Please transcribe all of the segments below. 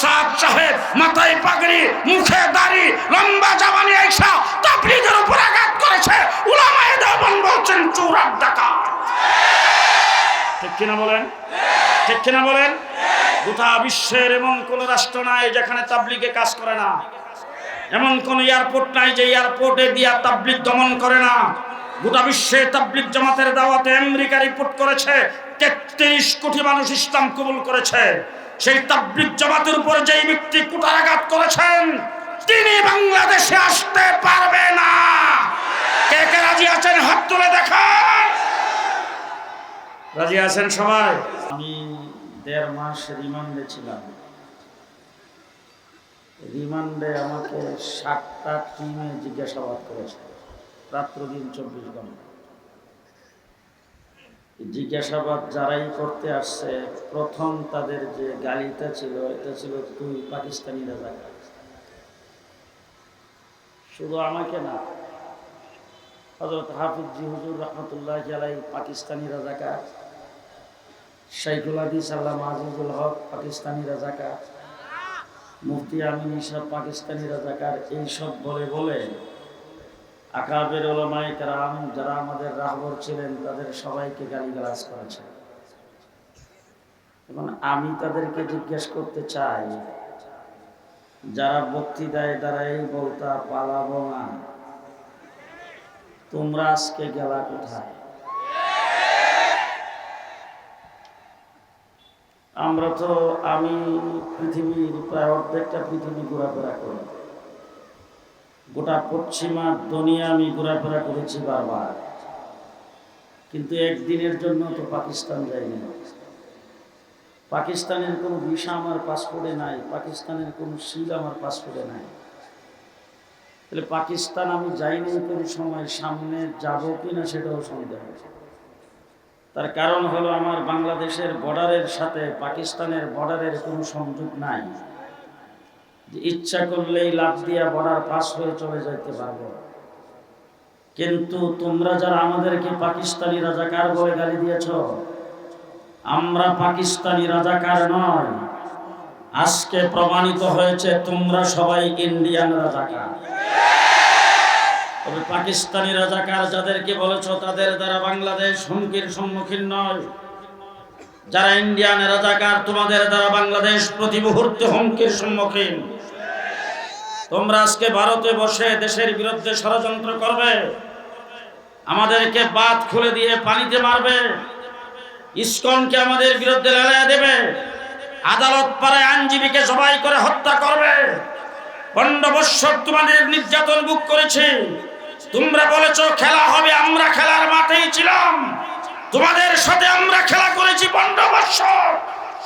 সাদ সাহেব, মাথায় পাগড়ি, মুখে দাড়ি, লম্বা জামানি আইসা তাবলিগের উপর আঘাত করেছে। উলামায়ে দেওবন্দ বলছেন চুরার ডাকা। ঠিক কিনা বলেন? ঠিক কিনা বলেন? গোটা বিশ্বের এমন কোন রাষ্ট্র নাই যেখানে তাবলিগে কাজ করে না। এমন কোন এয়ারপোর্ট নাই যে এয়ারপোর্টে দিয়া তাবলিগ দমন করে না। গোটা বিশ্বে তাবলিগ জামাতের দাওয়াতে আমেরিকা রিপোর্ট করেছে, তেত্রিশ কোটি মানুষ ইসলাম কবুল করেছে। সেই তাবলিগ জামাতের উপর যেই ব্যক্তি কুটারাঘাত করেছেন, তিনি বাংলাদেশে আসতে পারবে না। কে কে রাজি আছেন? হাত তুলে দেখান। রাজি আছেন সবাই? আমি দেড় মাস রিমান্ডে ছিলাম। রিমান্ডে আমাকে সাতটা টিমে জিজ্ঞাসাবাদ করেছে। রাত্র দিন চব্বিশ ঘণ্টা। জিজ্ঞাসাবাদ যারাই করতে আসছে, প্রথম তাদের যে গালিটা ছিল, এটা ছিল তুই পাকিস্তানি রাজা শুধু আমাকে না হজরত হাফিজ হুজুর রহমতুল্লাহ আলাই পাকিস্তানি রাজাকার শাইখুল হাদিস আল্লাহ আজিজুল হক পাকিস্তানি রাজাকার মুফতি আমিন ইসাব পাকিস্তানি রাজাকার এইসব বলে বলে আকাবের ওলামাই কারাম যারা আমাদের রাহবর ছিলেন, তাদের সবাইকে গালিগালাজ করেছেন। এবং আমি তাদেরকে জিজ্ঞেস করতে চাই, যারা বক্তৃতায় দ্বারাই বলতা পালাবো না, তোমরা আজকে গেলা কোথায়? আমরা তো, আমি পৃথিবীর প্রায় অর্ধেকটা পৃথিবী ঘোরাফেরা করি। গোটা পশ্চিমা দুনিয়া আমি ঘোরাফেরা করেছি বারবার। কিন্তু একদিনের জন্য তো পাকিস্তান যাইনি পাকিস্তানের কোনো ভিসা আমার পাসপোর্টে নাই, পাকিস্তানের কোনো সিল আমার পাসপোর্টে নাই। তাহলে পাকিস্তান আমি যাইনি কোনো সময়, সামনে যাব কি না সেটাও সন্দেহ। তার কারণ হলো আমার বাংলাদেশের বর্ডারের সাথে পাকিস্তানের বর্ডারের কোনো সংযোগ নাই। ইচ্ছা করলেই লাভ দিয়া বর্ডার পাস হয়ে চলে যাইতে পারব। কিন্তু তোমরা যারা আমাদেরকে পাকিস্তানি রাজাকার বলে গালি দিয়েছ, আমরা পাকিস্তানি রাজাকার নয়। আজকে প্রমাণিত হয়েছে তোমরা সবাই ইন্ডিয়ান রাজাকার। তবে পাকিস্তানি রাজাকার যাদেরকে বলেছ, তাদের দ্বারা বাংলাদেশ হুমকির সম্মুখীন নয়। যারা ইন্ডিয়ান রাজাকার, তোমাদের দ্বারা বাংলাদেশ প্রতি মুহূর্তে হুমকির সম্মুখীন। তোমরা আজকে ভারতে বসে দেশের বিরুদ্ধে ষড়যন্ত্র করবে। আমাদেরকে বাদ খুলে দিয়ে পানিতে মারবে। ইস্কনকে আমাদের বিরুদ্ধে লড়াই দেবে। আদালত পাড়ায় আইনজীবীকে সবাই করে হত্যা করবে। পনেরো বৎসর তোমাদের নির্যাতন বুক করেছে। তোমরা বলেছ, খেলা হবে, আমরা খেলার মাঠেই ছিলাম। তোমাদের সাথে আমরা খেলা করেছি পনেরো বৎসর।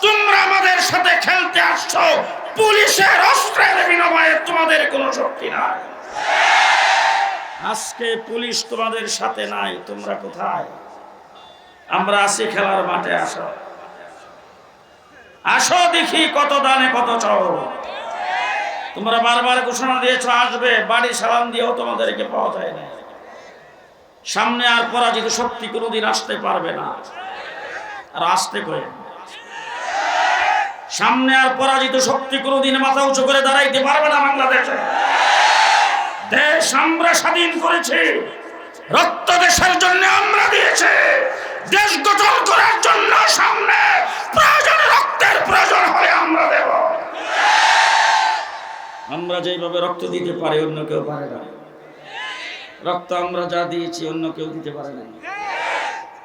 তোমরা আমাদের সাথে খেলতে আসছো পুলিশের অস্ত্রের বিনিময়ে তোমাদের কোনো শক্তি নাই। আজকে পুলিশ তোমাদের সাথে নাই, তোমরা কোথায়? আমরা আছি খেলার মাঠে, আসো। আসো দেখি কত দানে কত চাও তোমরা বারবার ঘোষণা দিয়েছ, আসবে, বাড়ি সালাম দিয়েও তোমাদেরকে পাওয়া যায় না। সামনে আর পরাজিত শক্তি কোনোদিন আসতে পারবে না। আর আসতে করে সামনে আর পরাজিত শক্তি কোনোদিন মাথা উঁচু করে দাঁড়াইতে পারবে না বাংলাদেশে। দেশ আমরা স্বাধীন করেছি। রক্ত দেশের জন্য আমরা দিয়েছি। দেশ গঠন করার জন্য সামনে প্রয়োজন, রক্তের প্রয়োজন হলে আমরা দেব। আমরা যেভাবে রক্ত দিতে পারি, অন্য কেউ পারে না। রক্ত আমরা যা দিয়েছি, অন্য কেউ দিতে পারে না।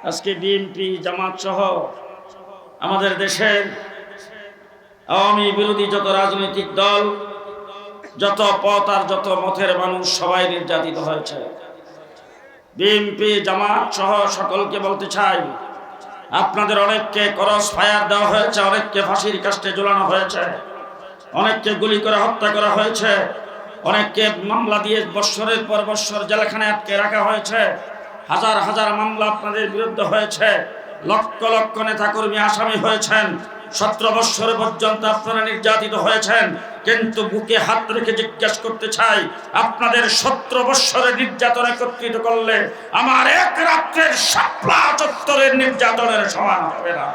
আজকে বিএনপি জামাত সহ আমাদের দেশের আওয়ামী বিরোধী যত রাজনৈতিক দল, যত পথ আর যত মতের মানুষ সবাই নির্যাতিত হয়েছে। বিএনপি, জামাত সহ সকলকে বলতে চাই, আপনাদের অনেককে করস ফায়ার দেওয়া হয়েছে, অনেককে ফাঁসির কাস্টে ঝুলানো হয়েছে, অনেককে গুলি করে হত্যা করা হয়েছে, অনেককে মামলা দিয়ে বৎসরের পর বৎসর জেলখানে আটকে রাখা হয়েছে, হাজার হাজার মামলা আপনাদের বিরুদ্ধে হয়েছে। লক্ষ লক্ষ নেতাকর্মী আসামি হয়েছেন। সতেরো বৎসর পর্যন্ত আপনারা নির্যাতিত হয়েছেন। কিন্তু বুকে হাত রেখে জিজ্ঞেস করতে চাই, আপনাদের সতেরো বৎসরের নির্যাতন একত্রিত করলে আমার এক রাত্রের সাপলা চত্বরের নির্যাতনের সমান হবে না।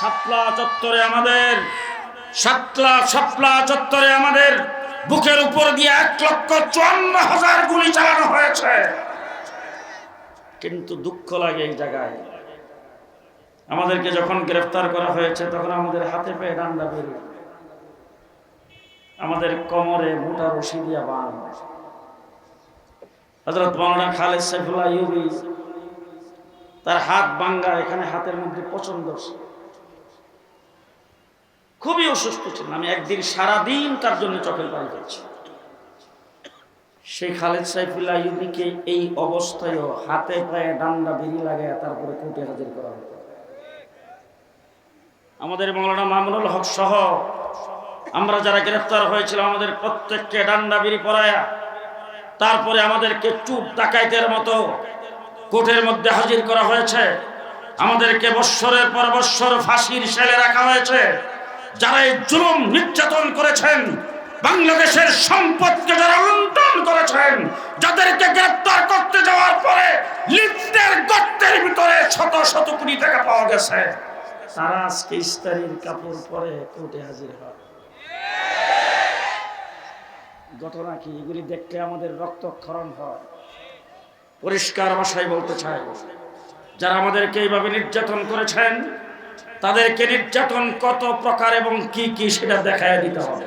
শাপলা চত্বরে আমাদের সাতলা সাপলা চত্বরে আমাদের বুকের উপর দিয়ে এক লক্ষ চুয়ান্ন হাজার গুলি চালানো হয়েছে। কিন্তু দুঃখ লাগে এই জায়গায়। আমাদেরকে যখন গ্রেফতার করা হয়েছে, তখন আমাদের হাতে পেয়ে ডান্ডা বেরিয়ে আমাদের কোমরে মোটা রশি দিয়া বান হজরত মৌলানা খালেদ সাইফুল্লাহ ইউবি, তার হাত বাঙ্গা, এখানে হাতের মধ্যে পছন্দ খুবই অসুস্থ ছিলেন। আমি একদিন সারাদিন তার জন্য চোখের পানি করছি সেই খালেদ সাইফুল্লাহ ইউবিকে এই অবস্থায়ও হাতে পায়ে ডান্ডা বেরিয়ে লাগায় তারপরে কোর্টে হাজির করা হতো আমাদের মৌলানা মামুনুল হক সহ আমরা যারা গ্রেফতার হয়েছিল আমাদের প্রত্যেককে ডান্ডা বেরি পরায়া, তারপরে আমাদেরকে চুপ ডাকাইতের মতো কোর্টের মধ্যে হাজির করা হয়েছে। আমাদেরকে বৎসরের পর বৎসর ফাঁসির সেলে রাখা হয়েছে। যারা এই জুলুম নির্যাতন করেছেন বাংলাদেশের সম্পদকে যারা লুণ্ঠন করেছেন, যাদেরকে গ্রেপ্তার করতে যাওয়ার পরে লিফটের গর্তের ভিতরে শত শত কোটি টাকা পাওয়া গেছে। তারা আজকে ইস্তারির কাপড় পরে কোর্টে হাজির হয়। ঘটনা কি? এগুলি দেখলে আমাদের রক্তক্ষরণ হয়। পরিষ্কার ভাষায় বলতে চাই, যারা আমাদেরকে এইভাবে নির্যাতন করেছেন, তাদেরকে নির্যাতন কত প্রকার এবং কি কি সেটা দেখায় দিতে হবে।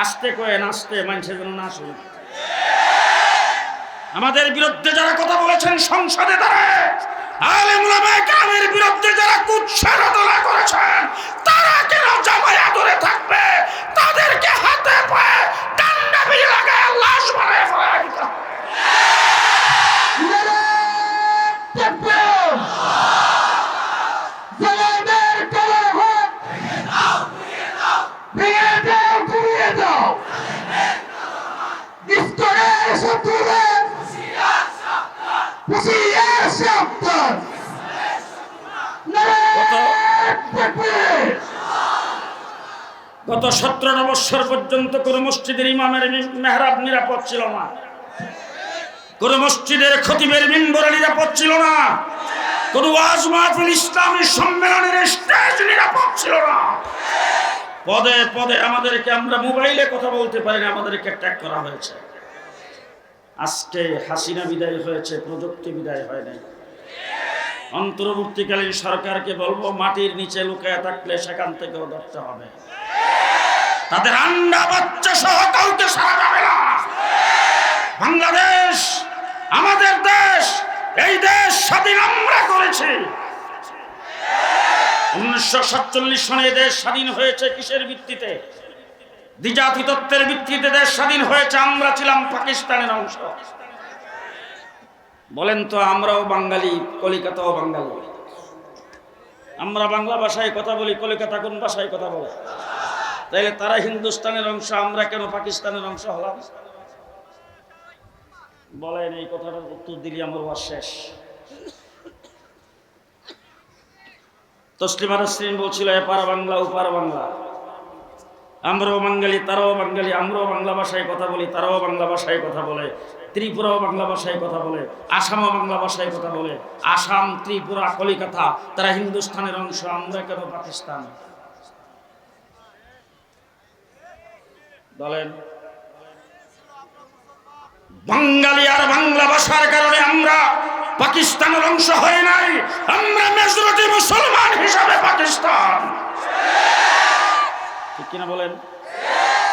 আসতে কয়ে নাচতে মানুষের জন্য না শুনে। আমাদের বিরুদ্ধে যারা কথা বলেছেন, সংসদে তারা, আলেম ওলামায়ে কেরামের বিরুদ্ধে যারা কুৎসারোচনা করেছেন, তারা কেন জামায়া আদরে থাকবে? তাদেরকে হাতে পায়ে ডান্ডা বিড়ি লাগায় লাশ ফেলা পর্যন্ত কোন মসজিদের ইমামের মেহরাব নিরাপদ ছিল না। কোন মসজিদের খতিবের মিম্বর নিরাপদ ছিল না। কোন ওয়াজ ইসলামী সম্মেলনের স্টেজ নিরাপদ ছিল না। পদে পদে আমাদেরকে আমরা মোবাইলে কথা বলতে পারি না আমাদেরকে ট্যাগ করা হয়েছে। আজকে হাসিনা বিদায় হয়েছে, প্রযুক্তি বিদায় হয় নাই অন্তর্বর্তীকালীন সরকারকে বলব, মাটির নিচে লুকায় থাকলে সেখান থেকেও ধরতে হবে। তাদের আন্ডা বাচ্চা সহ কাউকে সারা যাবে না। বাংলাদেশ, আমাদের দেশ, এই দেশ স্বাধীন আমরা করেছি। উনিশশো সাতচল্লিশ সনে দেশ স্বাধীন হয়েছে কিসের ভিত্তিতে? দ্বিজাতি তত্ত্বের ভিত্তিতে দেশ স্বাধীন হয়েছে, আমরা ছিলাম পাকিস্তানের অংশ। বলেন তো, আমরাও বাঙালি, কলিকাতাও বাঙালি। আমরা বাংলা ভাষায় কথা বলি, কলিকাতা কোন ভাষায় কথা বলে? তাইলে তারা হিন্দুস্তানের অংশ, আমরা কেন পাকিস্তানের অংশ হলাম? বলেন, এই কথাটার উত্তর দিলি, আমার ওয়াজ শেষ। বলছিল এপার বাংলা বাংলা। আমরাও বাঙালি, তারাও বাঙালি, আমরাও বাংলা ভাষায় কথা বলি, তারাও বাংলা ভাষায় কথা বলে, ত্রিপুরাও বাংলা ভাষায় কথা বলে, আসামও বাংলা ভাষায় কথা বলে, আসাম, ত্রিপুরা, কলিকাতা, তারা হিন্দুস্তানের অংশ, আমরা কেন পাকিস্তান? বলেন। বাঙালি আর বাংলা ভাষার কারণে আমরা পাকিস্তানের অংশ হয়ে নাই। আমরা মেজরিটি মুসলমান হিসাবে পাকিস্তান। ঠিক কিনা বলেন?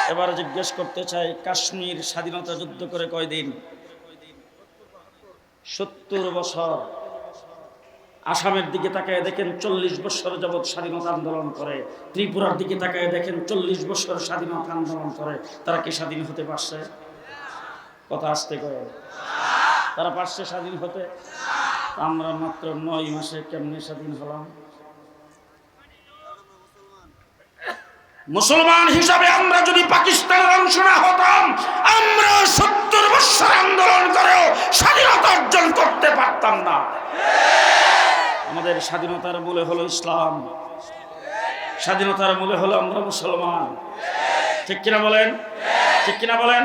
এবার জিজ্ঞেস করতে চাই, কাশ্মীর স্বাধীনতা যুদ্ধ করে কয়দিন? সত্তর বছর। আসামের দিকে তাকায় দেখেন চল্লিশ বছর যাবৎ স্বাধীনতা আন্দোলন করে। ত্রিপুরার দিকে তাকায় দেখেন চল্লিশ বছর স্বাধীনতা আন্দোলন করে। তারা কি স্বাধীন হতে পারছে? কথা আসতে করে তারা পারছে স্বাধীন হতে? আমরা মাত্র নয় মাসে কেমনে স্বাধীন হলাম? মুসলমান হিসাবে আমরা যদি পাকিস্তানের অংশ না হতাম, আমরা সত্তর বছর আন্দোলন করেও স্বাধীনতা অর্জন করতে পারতাম না। আমাদের স্বাধীনতার মূলে হলো ইসলাম। স্বাধীনতার মূলে হলো আমরা মুসলমান। ঠিক কিনা বলেন? ঠিক কিনা বলেন?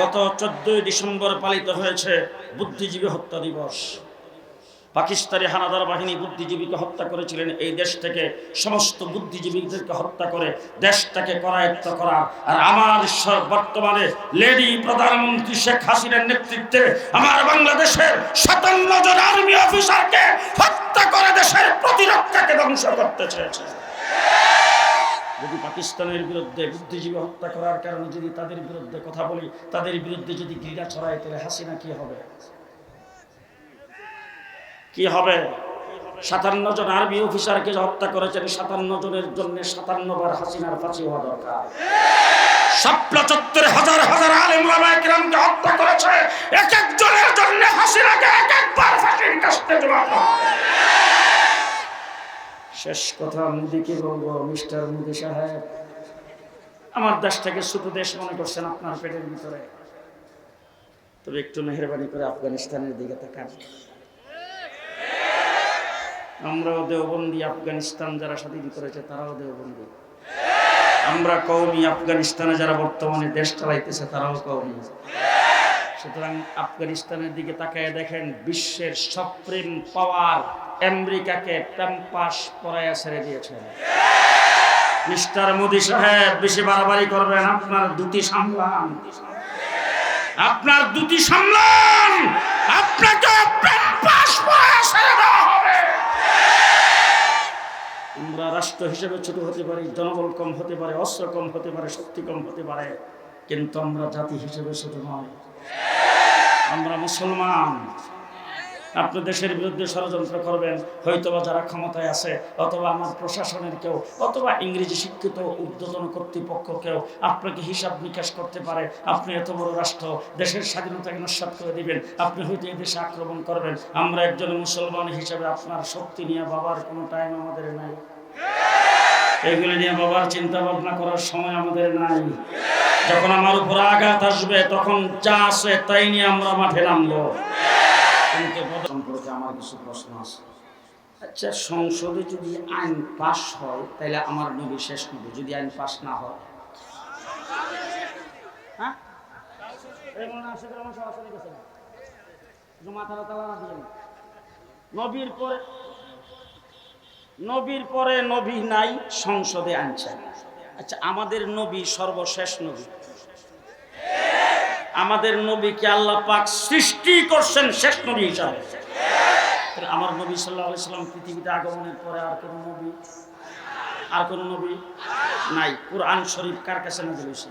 গত চোদ্দই ডিসেম্বর পালিত হয়েছে বুদ্ধিজীবী হত্যা দিবস। পাকিস্তানি হানাদার বাহিনী বুদ্ধিজীবীকে হত্যা করেছিলেন। এই দেশ থেকে সমস্ত বুদ্ধিজীবীদেরকে হত্যা করে দেশটাকে করায়ত্ত করা। আর আমার বর্তমানে লেডি প্রধানমন্ত্রী শেখ হাসিনার নেতৃত্বে আমার বাংলাদেশের সাতান্ন জন আর্মি অফিসারকে হত্যা করে দেশের প্রতিরক্ষাকে ধ্বংস করতে চেয়েছে। যদি পাকিস্তানের বিরুদ্ধে বুদ্ধিজীবী হত্যা করার কারণে যদি তাদের বিরুদ্ধে কথা বলি, তাদের বিরুদ্ধে যদি ঘৃণা ছড়ায় তাহলে হাসিনা কি হবে? কি হবে? সাতান্ন জন আর্মি অফিসারকে হত্যা করেছেন, সাতান্ন জনের জন্য সাতান্ন বার হাসিনার ফাঁসি হওয়া দরকার। শাপলা চত্বরে হাজার হাজার আলেম ওলামা হত্যা করেছে, এক একজনের জন্য হাসিনাকে এক একবার শেষ কথা আমি মোদিকে বলব, মিস্টার মোদি সাহেব, আমার দেশটাকে ছোট দেশ মনে করছেন আপনার পেটের ভিতরে। তবে একটু মেহরবানি করে আফগানিস্তানের দিকে তাকান। আমরাও দেওবন্দি আফগানিস্তান যারা স্বাধীন করেছে, তারাও দেওবন্দি। আমরা কৌমি আফগানিস্তানে যারা বর্তমানে দেশ চালাইতেছে, তারাও কৌমি সুতরাং আফগানিস্তানের দিকে তাকায় দেখেন বিশ্বের সপ্রিম পাওয়ার আমেরিকাকে প্যাম্পাস পরায়া ছেড়ে দিয়েছেন মিস্টার মোদি সাহেব, বেশি বাড়াবাড়ি করবেন, আপনার দুটি সামলান। আপনার দুটি সামলান! আপনাকে প্যাম্পাস পরায়া ছেড়ে দেওয়া হবে। আমরা রাষ্ট্র হিসেবে ছোট হতে পারি, জনবল কম হতে পারে, অস্ত্র কম হতে পারে, শক্তি কম হতে পারে, কিন্তু আমরা জাতি হিসেবে ছোট নয়। আমরা মুসলমান। আপনি দেশের বিরুদ্ধে ষড়যন্ত্র করবেন, হয়তোবা যারা ক্ষমতায় আছে, অথবা আমার প্রশাসনের কেউ, অথবা ইংরেজি শিক্ষিত উদ্বোধন কর্তৃপক্ষ কেউ আপনাকে হিসাব নিকাশ করতে পারে। আপনি এত বড় রাষ্ট্র, দেশের স্বাধীনতাকে নস্বাত করে দিবেন, আপনি হয়তো এই দেশে আক্রমণ করবেন। আমরা একজন মুসলমান হিসেবে আপনার শক্তি নিয়ে বাবার কোনো টাইম আমাদের নাই। এগুলি নিয়ে বাবার চিন্তা ভাবনা করার সময় আমাদের নাই। যখন আমার উপর আঘাত আসবে, তখন যা আছে তাই নিয়ে আমরা মাঠে নামবো। সম্পর্কে আমার কিছু প্রশ্ন আছে। আচ্ছা সংসদে যদি আইন পাশ হয়, তাহলে আমার নবী শেষ নবী। যদি আইন পাশ না হয়? হ্যাঁ। নবীর পরে নবীর পরে নবী নাই, সংসদে আনছেন। আচ্ছা আমাদের নবী সর্বশেষ নবী? আমাদের নবীকে আল্লাহ পাক সৃষ্টি করছেন শেষ নবী হিসাবে। আমার নবী সাল্লাহ সাল্লাম পৃথিবীতে আগমনের পরে আর কোনো নবী? আর কোনো নবী? নাই। কোরআন শরীফ কার কাছে নাজিল হয়েছে?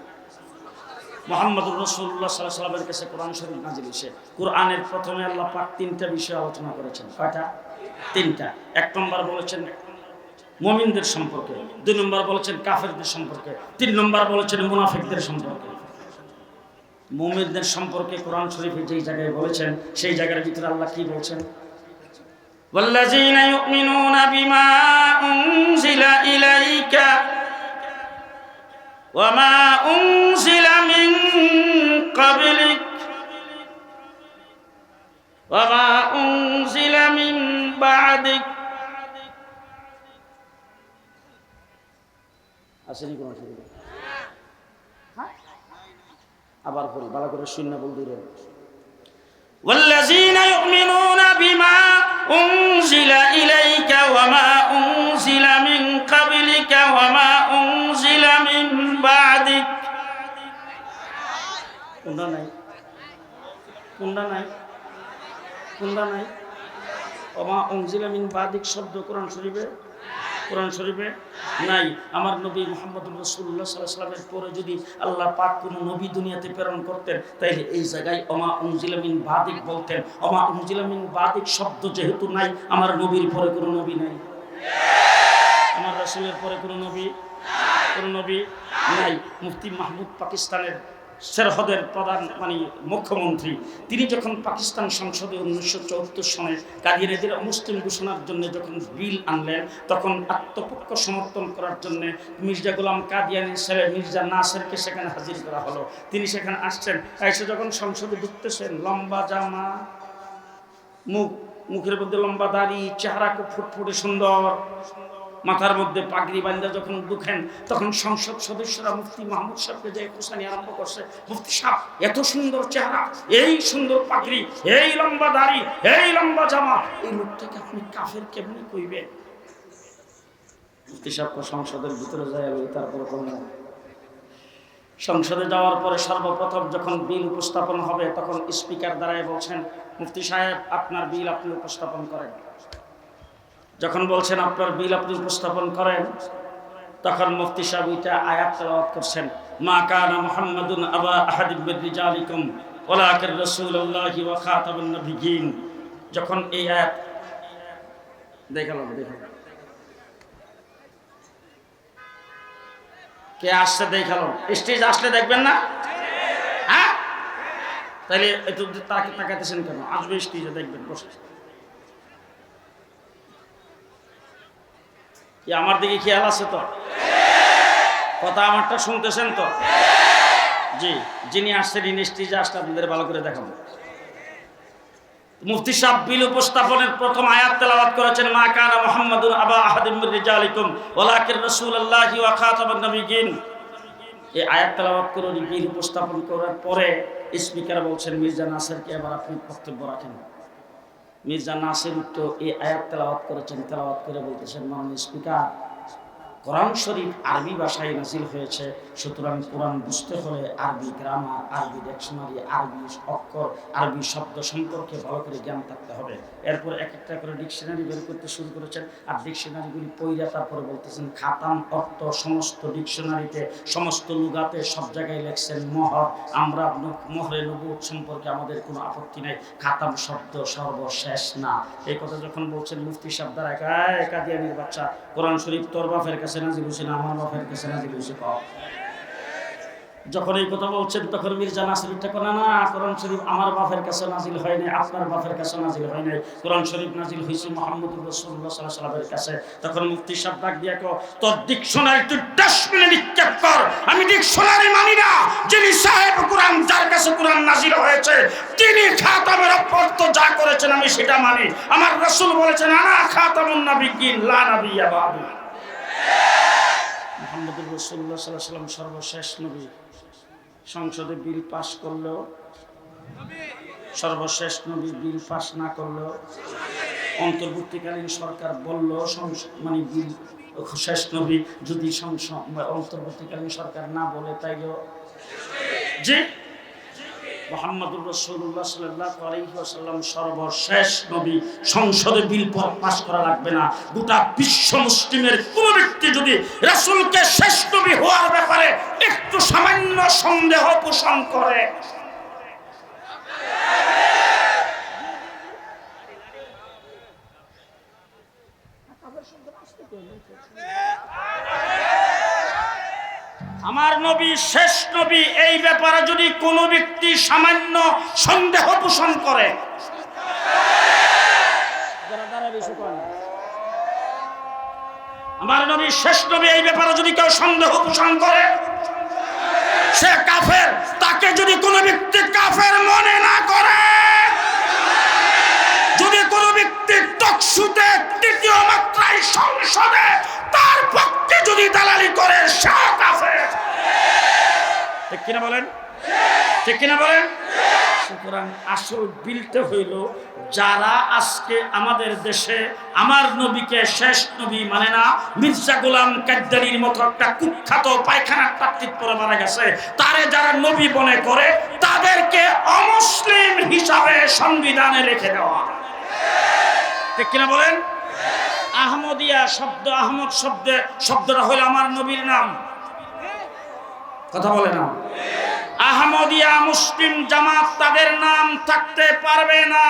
মোহাম্মদুর রসুল্লাহ সাল্লাহ সাল্লামের কাছে কোরআন শরীফ নাজিল হয়েছে। কোরআনের প্রথমে আল্লাহ পাক তিনটা বিষয় আলোচনা করেছেন। কয়টা? তিনটা এক নম্বর বলেছেন মমিনদের সম্পর্কে দুই নম্বর বলেছেন কাফেরদের সম্পর্কে তিন নম্বর বলেছেন মুনাফিকদের সম্পর্কে মুমিনদের সম্পর্কে কোরআন শরীফে যেই জায়গায় বলেছেন সেই জায়গার ভিতরে আল্লাহ কি বলছেন والذين يؤمنون بما أنزل إليك وما أنزل من قبلك وما أنزل من بعدك আসেনি কোন অসুবিধা আবার পড়ি ভালো করে শূন্য বল দিলেন والذين يؤمنون بما أنزل إليك وما أنزل من قبلك وما أنزل من بعدك কোনটা নাই কোনটা নাই কোনটা নাই ওমা অংজিলা বাদিক শব্দ কোরআন শরীফে? কোরআন শরীফে? নাই। আমার নবী মোহাম্মদ রসুল্লাহ সাল্লাহ সাল্লামের পরে যদি আল্লাহ পাক কোনো নবী দুনিয়াতে প্রেরণ করতেন, তাইলে এই জায়গায় অমা উমজিলামিন বাদিক বলতেন। অমা উমজিলামিন বাদিক শব্দ যেহেতু নাই, আমার নবীর পরে কোনো নবী নাই। আমার রসুলের পরে কোনো নবী? কোনো নবী? নাই। মুফতি মাহমুদ পাকিস্তানের সেরহদের প্রধান মানে মুখ্যমন্ত্রী, তিনি যখন পাকিস্তান সংসদে উনিশশো চৌহত্তর সনে কাদিয়ানিদের মুসলিম ঘোষণার জন্য যখন বিল আনলেন, তখন আত্মপক্ষ সমর্থন করার জন্য মির্জা গোলাম কাদিয়ানি ছেলে মির্জা নাসেরকে সেখানে হাজির করা হলো। তিনি সেখানে আসছেন। এসে যখন সংসদে ঢুকতেছেন, লম্বা জামা, মুখ, মুখের মধ্যে লম্বা দাড়ি চেহারা খুব ফুটফুটে সুন্দর মাথার মধ্যে পাগড়ি বান্ধা যখন দুখেন, তখন সংসদ সদস্যরা মুফতি মাহমুদ সাহেবকে যে কোসানি আরম্ভ করছে, মুফতি সাহেব, এত সুন্দর চেহারা, এই সুন্দর পাগড়ি, এই লম্বা দাড়ি, এই লম্বা জামা, এই লোকটাকে আপনি কাফের কেমনি কইবেন? মুফতি সাহেব সংসদের ভিতরে যায় তারপরে বললেন সংসদে যাওয়ার পরে সর্বপ্রথম যখন বিল উপস্থাপন হবে, তখন স্পিকার দ্বারাই বলছেন, মুফতি সাহেব, আপনার বিল আপনি উপস্থাপন করেন। যখন বলছেন, আপনার বিল আপনি উপস্থাপন করেন, তখন মুফতি সাহেব ওইটা আয়াত তেলাওয়াত করছেন। মা কানা মুহাম্মাদুন আবা আহাদিম মির রিজালিকুম, ওয়ালাকিন রাসূলুল্লাহি ওয়া খাতামুন নবিয়্যিন। যখন এই আয়াত দেখালাম দেখালাম। কে আসছে দেখালাম? স্টেজ আসলে দেখবেন না? হ্যাঁ? তাহলে একটু তাকে তাকাইতেছেন কেন? আসবে স্টেজে দেখবেন, বসে। কি আমার দিকে খেয়াল আছে তো? কথা আমারটা শুনতেছেন তো? জি, যিনি আসছেন ইনি স্টেজে আসলে আপনাদের ভালো করে দেখাবো। মুফতি সাহেব বিল উপস্থাপনের প্রথম আয়াত তেলাওয়াত করেছেন, মা কানা মুহাম্মাদুন আবা আহাদিম মির রিজালিকুম, ওয়ালাকিন রাসূলুল্লাহি ওয়া খাতামুন নবিয়্যিন এই আয়াত তেলাওয়াত করে বিল উপস্থাপন করার পরে স্পিকার বলছেন, মির্জা নাসিরকে এবার আপনি বক্তব্য রাখেন। মির্জা নাসির তো এই আয়াত তেলাওয়াত করেছেন তেলাওয়াত করে বলতেছেন মাননীয় স্পিকার কোরআন শরীফ আরবি ভাষায় নাজিল হয়েছে। সুতরাং কোরআন বুঝতে হলে আরবি গ্রামার আরবি ডিকশনারি আরবি অক্ষর, আরবি শব্দ সম্পর্কে ভালো করে জ্ঞান থাকতে হবে। এরপর এক একটা করে ডিকশনারি বের করতে শুরু করেছেন। আর ডিকশনারিগুলি পইরা তারপরে বলতেছেন, খাতাম অর্থ সমস্ত ডিকশনারিতে সমস্ত লুগাতে সব জায়গায় লেখছেন মহর। আমরা মহরে নবুত সম্পর্কে আমাদের কোনো আপত্তি নেই। খাতাম শব্দ সর্বশেষ না। এই কথা যখন বলছেন, মুফতি সাহেব দ্বারা একা একা দিয়ে বাচ্চা কোরআন শরীফ তোর বাপের কাছে হয়েছে না, আমার বাপের কাছে যখন এই কথা বলছেন, তখন মির্জা নাসির না কোরআন শরীফ আমার বাপের কাছে নাজিল আপনার বাপের কাছে নাজিল কোরআন শরীফ নাজিল হয়েছে মোহাম্মদ রসুল্লাহ সাল্লামের কাছে। তখন মুফতি সাহেব ডাক দিয়া কো তোর ডিকশনারি তুই নিক্ষেপ কর। আমি ডিকশনারি মানি না। যিনি সাহেব কোরআন, যার কাছে কোরআন নাজিল হয়েছে, তিনি খাতামের যা করেছেন আমি সেটা মানি। আমার রসুল বলেছেন, আনা খাতামুন নাবিয়্যিন, লা নাবিয়্যা বাদু। মোহাম্মদুর রসুল্লাহ সাল্লাহ সাল্লাম সর্বশেষ নবী। সংসদে বিল পাশ করলেও, সর্বশেষ নবী বিল পাশ না করলেও, অন্তর্বর্তীকালীন সরকার বলল মানে বিল, শেষ নবী যদি অন্তর্বর্তীকালীন সরকার না বলে, তাইলেও জি মোহাম্মদুর রসুল্লাহ সাল্লাহ আলহিহাসাল্লাম সর্বশেষ নবী। সংসদে বিল পাশ করা লাগবে না। গোটা বিশ্ব মুসলিমের কোনো ব্যক্তি যদি রসুলকে শেষ নবী হওয়ার ব্যাপারে একটু সামান্য সন্দেহ পোষণ করে আমার নবী, শেষ নবী, এই ব্যাপারে যদি কোনো ব্যক্তি সামান্য সন্দেহ পোষণ করে আমার নবী, শেষ নবী, এই ব্যাপারে যদি কেউ সন্দেহ পোষণ করে, সে কাফের, তাকে যদি কোনো ব্যক্তি কাফের মনে না করে, যদি কোনো ব্যক্তি টকশুতে তৃতীয় মাত্রায় সংসদে তার পক্ষে যদি দালালি করে সে কাফের ঠিক কিনা বলেন ঠিক কিনা বলেন? সুতরাং আসল বিলতে হইল, যারা আজকে আমাদের দেশে আমার নবীকে শেষ নবী মানে না, মির্জা গোলাম কাদ্দারির মতো একটা কুখ্যাত পায়খানার প্রার্থিত পরে মারা গেছে, তারে যারা নবী মনে করে, তাদেরকে অমুসলিম হিসাবে সংবিধানে রেখে দেওয়া। ঠিক কিনা বলেন? আহমদিয়া শব্দ, আহমদ শব্দে, শব্দটা হইল আমার নবীর নাম। কথা বলে না? আহমদিয়া মুসলিম জামাত তাদের নাম থাকতে পারবে না।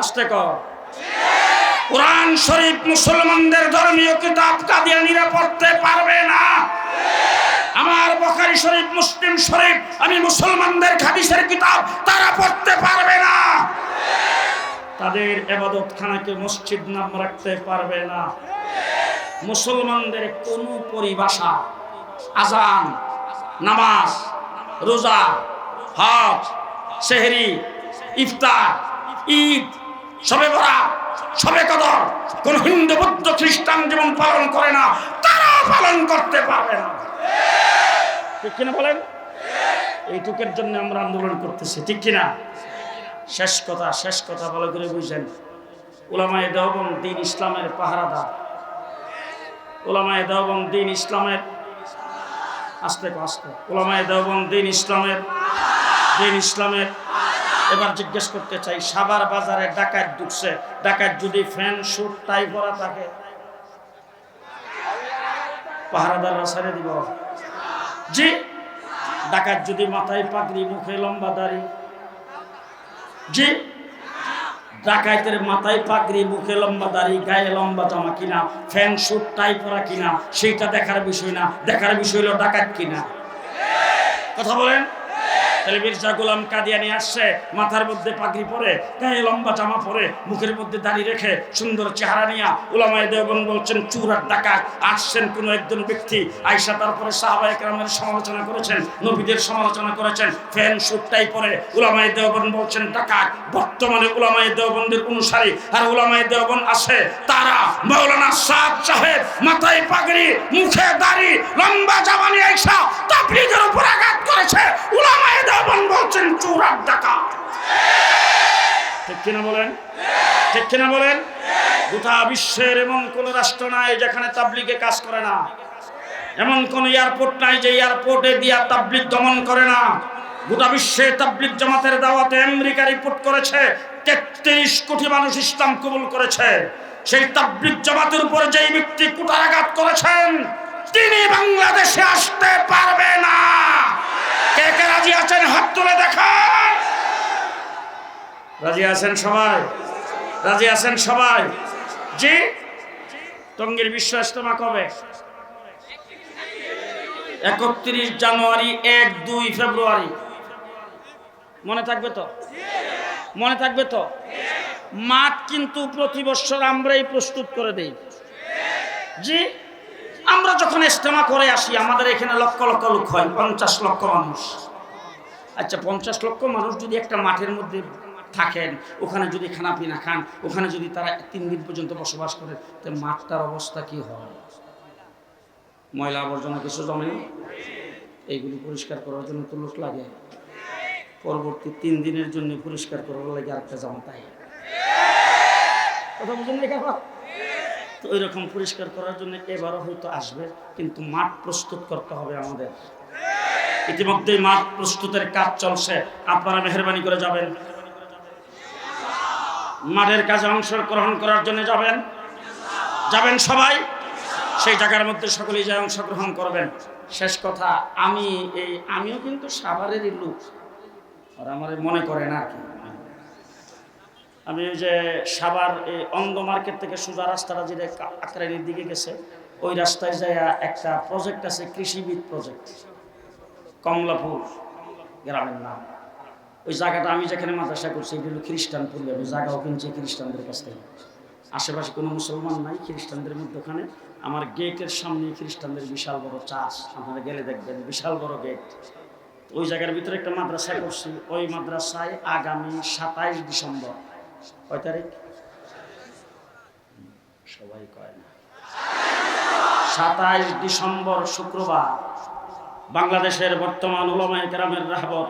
আস্তে কর কোরআন শরীফ মুসলমানদের ধর্মীয় কিতাব কাদিয়ানিরা পড়তে পারবে না। আমার বখারি শরীফ, মুসলিম শরীফ, আমি মুসলমানদের হাদিসের কিতাব তারা পড়তে পারবে না। তাদের এবাদত খানাকে মসজিদ নাম রাখতে পারবে না। মুসলমানদের কোন পরিভাষা, আজান নামাজ, রোজা, হজ, সেহরি, ইফতার, ঈদ, সবে বরাত, সবে কদর। কোন হিন্দু, বৌদ্ধ, খ্রিস্টান যেমন পালন করে না, তারা পালন করতে পারবে না। ঠিক কিনা বলেন? এইটুকের জন্য আমরা আন্দোলন করতেছি, ঠিক কিনা? শেষ কথা শেষ কথা ভালো করে বুঝছেন ওলামায়ে দেওবন দিন ইসলামের পাহারাদার। ওলামায়ে দেওবন দিন ইসলামের আস্তে আস্তে। ওলামায়ে দেওবন দিন ইসলামের দিন ইসলামের। এবার জিজ্ঞেস করতে চাই সাবার বাজারে ডাকাত ঢুকছে। ডাকাত যদি ফ্যান শুট টাই পরা থাকে পাহারাদাররা ছেড়ে দিব। জি। ডাকাত যদি মাথায় পাগড়ি, মুখে লম্বা দাড়ি? জি। ডাকাইতের মাথায় পাগড়ি, মুখে লম্বা দাড়ি, গায়ে লম্বা জামা কিনা, ফ্যান শুট টাই পরা কিনা, সেইটা দেখার বিষয় না। দেখার বিষয় হলো ডাকাত কিনা। কথা বলেন? তাহলে মির্জা গোলাম কাদিয়ানি আসছে, মাথার মধ্যে পাগড়ি পরে, গায়ে লম্বা জামা পরে, মুখের মধ্যে দাড়ি রেখে সুন্দর চেহারা নিয়া উলামায়ে দেবন বলছেন চুরার ডাকাত, আসছেন কোন একজন ব্যক্তি। আয়সা তারপরে সাহাবায়ে কেরামের সমালোচনা করেছেন, নবীদের সমালোচনা করেছেন, ফ্যান সুটটাই পরে উলামায়ে দেওবন বলছেন, ডাকাত, বর্তমানে উলামায়ে দেওবন্দের অনুসারী আর উলামায়ে দেওবন আছে, তারা মৌলানা সাদ সাহেব, মাথায় পাগড়ি, মুখে দাড়ি, লম্বা জামা জামানি আয়সা তাবলিগের উপর আঘাত করেছে, উলামায়ে দেওবন বলছেন চুরার ডাকাত। ঠিক কিনা বলেন? ঠিক কিনা বলেন? গোটা বিশ্বের এমন কোন রাষ্ট্র নাই যেখানে তাবলিগে কাজ করে না। এমন কোন এয়ারপোর্ট নাই যে এয়ারপোর্টে দিয়া তাবলিগ দমন করে না। গোটা বিশ্বে তাবলিগ জামাতের দাওয়াতে আমেরিকা রিপোর্ট করেছে, তেত্রিশ কোটি মানুষ ইসলাম কবুল করেছে। সেই তাবলিগ জামাতের উপরে যেই ব্যক্তি কুটারাঘাত করেছেন, তিনি বাংলাদেশে আসতে পারবে না কে কে রাজি আছেন হাত তুলে দেখান। রাজি আছেন সবাই? রাজি আছেন সবাই? জি? টঙ্গীর বিশ্ব ইজতেমা কবে? একত্রিশ জানুয়ারি, এক, দুই ফেব্রুয়ারি। মনে থাকবে তো? মনে থাকবে তো? মাঠ কিন্তু প্রতি বছর আমরাই প্রস্তুত করে দেই। জি? আমরা যখন ইজতেমা করে আসি, আমাদের এখানে লক্ষ লক্ষ লোক হয়, পঞ্চাশ লক্ষ মানুষ। আচ্ছা পঞ্চাশ লক্ষ মানুষ যদি একটা মাঠের মধ্যে থাকেন, ওখানে যদি খানা পিনা খান, ওখানে যদি তারা তিন দিন পর্যন্ত বসবাস করে তো মাঠটার অবস্থা কি হয়? ময়লা আবর্জনা কিছু জমে? এইগুলি পরিষ্কার করার জন্য তো লোক লাগে। পরবর্তী তিন দিনের জন্য পরিষ্কার করার লাগে আরেকটা জামা তাই কথা বুঝুন তো ওই রকম পরিষ্কার করার জন্য এবারও হয়তো আসবে, কিন্তু মাঠ প্রস্তুত করতে হবে আমাদের। ইতিমধ্যেই মাঠ প্রস্তুতের কাজ চলছে। আপনারা মেহরবানি করে যাবেন। মাঠের কাজে অংশগ্রহণ করার জন্য যাবেন। যাবেন সবাই। সেই জায়গার মধ্যে সকলেই যায় অংশগ্রহণ করবেন। শেষ কথা, আমি এই, আমিও কিন্তু সাভারেরই লোক। আর আমার মনে করে না কি। আমি ওই যে সাবার এই অন্ধ মার্কেট থেকে সোজা রাস্তাটা যেটা আকরাইনের দিকে গেছে, ওই রাস্তায় যায় একটা প্রজেক্ট আছে, কৃষিবিদ প্রজেক্ট কমলাপুর গ্রামের নাম। ওই জায়গাটা আমি যেখানে মাদ্রাসা করছি এগুলো খ্রিস্টানপুর ওই জায়গাও কিনছি খ্রিস্টানদের কাছ থেকে। আশেপাশে কোনো মুসলমান নাই, খ্রিস্টানদের মধ্যে ওখানে আমার গেটের সামনে খ্রিস্টানদের বিশাল বড় চাষ আপনারা গেলে দেখবেন, বিশাল বড় গেট। ওই জায়গার ভিতরে একটা মাদ্রাসা করছি। ওই মাদ্রাসায় আগামী সাতাইশ ডিসেম্বর, কয় তারিখ? সবাই কয় না। সাতাইশ ডিসেম্বর শুক্রবার। বাংলাদেশের বর্তমান ওলামায় কেরামের রাহবর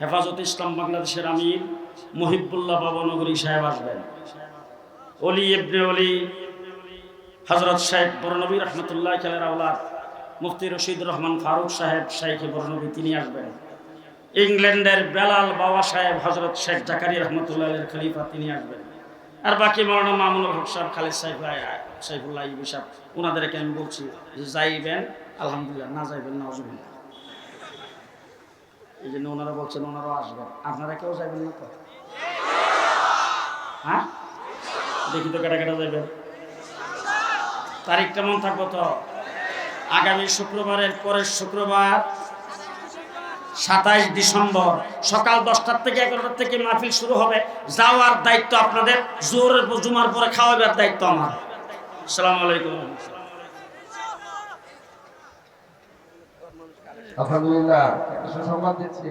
হেফাজত ইসলাম বাংলাদেশের আমির মহিবুল্লাহ বাবা নগরী সাহেব আসবেন। অলি ইবনে অলি হজরত সাহেব বরনবী রহমতুল্লাহ খেলের আওলাদ, মুফতি রশিদ রহমান ফারুক সাহেব, শাইখে বরনবী তিনি আসবেন। ইংল্যান্ডের বেলাল বাবা সাহেব হজরত শেখ জাকারি রহমতুল্লাহ খলিফা তিনি আসবেন। আর বাকি মৌলানা মামুনুল হক সাহেব, খালিদ সাহেব সাইফুল্লাহ সাহেব ওনাদেরকে আমি বলছি যাইবেন আলহামদুলিল্লাহ, না যাইবেন, না অসুবিধা এই জন্য ওনারা বলছেন ওনারাও আসবেন। আপনারা কেউ যাইবেন না তো? হ্যাঁ? দেখি তো কেটা কেটা যাবেন তারিখ কেমন থাকব তো? আগামী শুক্রবারের পরের শুক্রবার, সাতাইশ ডিসেম্বর। সকাল দশটার থেকে এগারোটার থেকে মাহফিল শুরু হবে। যাওয়ার দায়িত্ব আপনাদের। জোরের জুমার পরে খাওয়াবার দায়িত্ব আমার। আসসালামু আলাইকুম। আলহামদুলিল্লাহ। সুসংবাদ দিচ্ছি।